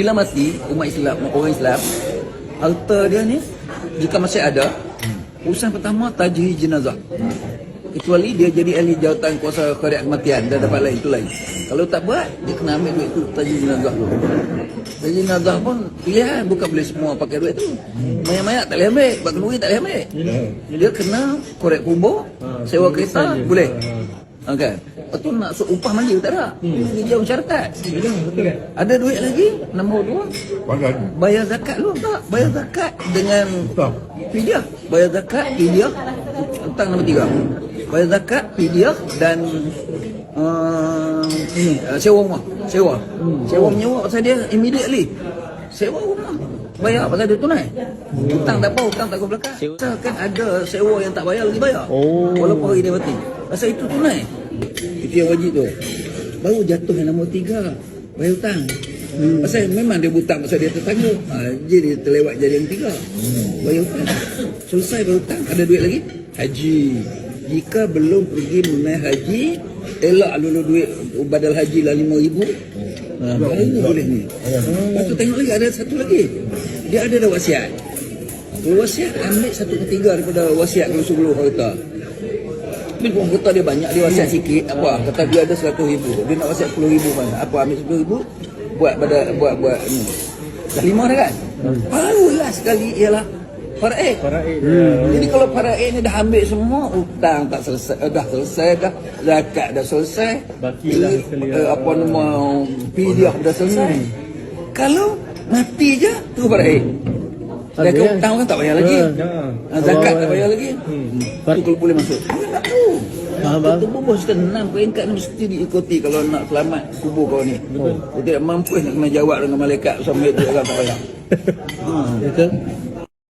bila mati umat Islam orang Islam harta dia ni jika masih ada. Urusan pertama tajhi jenazah. Kecuali dia jadi ahli jawatan kuasa khariat kematian dia dapat lain itu lain. Kalau tak buat dia kena ambil duit tu tajhi jenazah tu. Tajhi jenazah pun pilihan bukan boleh semua pakai duit tu. Mayat-mayat tak boleh ambil bak kenduri tak boleh ambil. Dia kena korek kubur sewa kereta boleh Okay. Lepas tu nak upah mandi tak ada. Ini dia masyarakat. Ada duit lagi? Nombor dua. Bagan. Bayar zakat lu tak? Bayar zakat dengan Tak. fidyah. Bayar zakat, fidyah. Tentang nombor tiga. Bayar zakat, fidyah dan uh, ini, uh, sewa rumah. Sewa. Sewa menyewa pasal dia immediately. Sewa rumah. Bayar pasal dia tunai. Hutang tak apa, hutang tak ke belakang. Kan ada sewa yang tak bayar lagi bayar. Oh. Walaupun hari dia mati. Pasal itu tunai. Itu yang wajib tu. Baru jatuh yang nombor tiga. Bayar hutang. Hmm. Pasal memang dia butang pasal dia tertangguh. Ha, jadi dia terlewat jadi yang tiga. Hmm. Bayar hutang. Selesai bayar hutang. Ada duit lagi? Haji. Jika belum pergi menaik haji, elak lulu duit badal haji lah lima ribu. Ha, baru boleh ni. Lepas tu tengok lagi ada satu lagi. Dia ada dah wasiat. Wasiat ambil satu ketiga daripada wasiat dulu sebelum kata. Tapi orang kata dia banyak, dia wasiat sikit, apa? Kata dia ada 100 ribu. Dia nak wasiat 10 ribu mana? Apa ambil 10 ribu? Buat pada buat buat ni. Dah lima dah kan? Barulah sekali ialah faraid. Faraid. Jadi kalau faraid ni dah ambil semua, hutang tak selesai, eh, dah selesai dah, zakat dah selesai. Baki dah eh, sekali. eh, apa nama pidiah dah selesai. Kalau mati je tu faraid. Dan ada, kau hutang kan tak bayar lagi. Ha, zakat tak bayar lagi. Hmm. Tu kalau boleh masuk. Faham. Itu pun bos tenang peringkat ni mesti diikuti kalau nak selamat kubur kau ni. Betul. Dia tidak mampu nak kena jawab dengan malaikat sampai dia orang tak payah. ha. Betul?